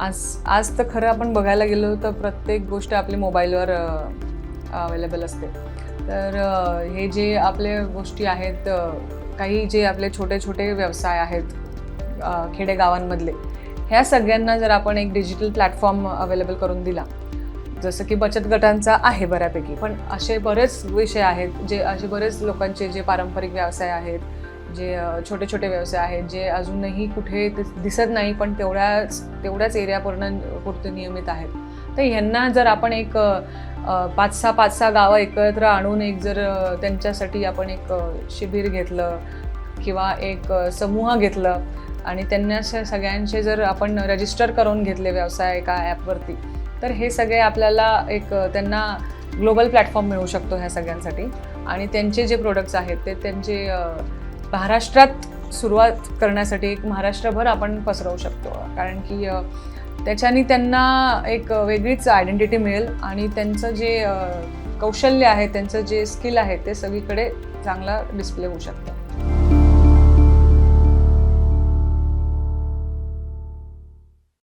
आज आज तर खरं आपण बघायला गेलो तर प्रत्येक गोष्ट आपली मोबाईलवर अवेलेबल असते. तर हे जे आपले गोष्टी आहेत काही जे आपले छोटे छोटे व्यवसाय आहेत खेडेगावांमधले ह्या सगळ्यांना जर आपण एक डिजिटल प्लॅटफॉर्म अवेलेबल करून दिला जसं की बचत गटांचा आहे बऱ्यापैकी पण असे बरेच विषय आहेत जे असे बरेच लोकांचे जे पारंपरिक व्यवसाय आहेत जे छोटे छोटे व्यवसाय आहेत जे अजूनही कुठे दिसत नाही पण तेवढ्याच तेवढ्याच एरियापर्यंत पूर्ण पुरते नियमित आहेत. तर ह्यांना जर आपण एक पाच सहा पाच सहा गावं एकत्र आणून एक जर त्यांच्यासाठी आपण एक शिबिर घेतलं किंवा एक समूह घेतलं आणि त्यांना सगळ्यांचे जर आपण रजिस्टर करून घेतले व्यवसाय एका ॲपवरती तर हे सगळे आपल्याला एक त्यांना ग्लोबल प्लॅटफॉर्म मिळू शकतो ह्या सगळ्यांसाठी. आणि त्यांचे जे प्रोडक्ट्स आहेत ते त्यांचे महाराष्ट्रात सुरुवात करण्यासाठी एक महाराष्ट्रभर आपण पसरवू शकतो. कारण की त्याच्याने त्याच्यानी त्यांना एक वेगळीच आयडेंटिटी मिळेल आणि त्यांचं जे कौशल्य आहे त्यांचं जे स्किल आहे ते सगळीकडे चांगला डिस्प्ले होऊ शकतं.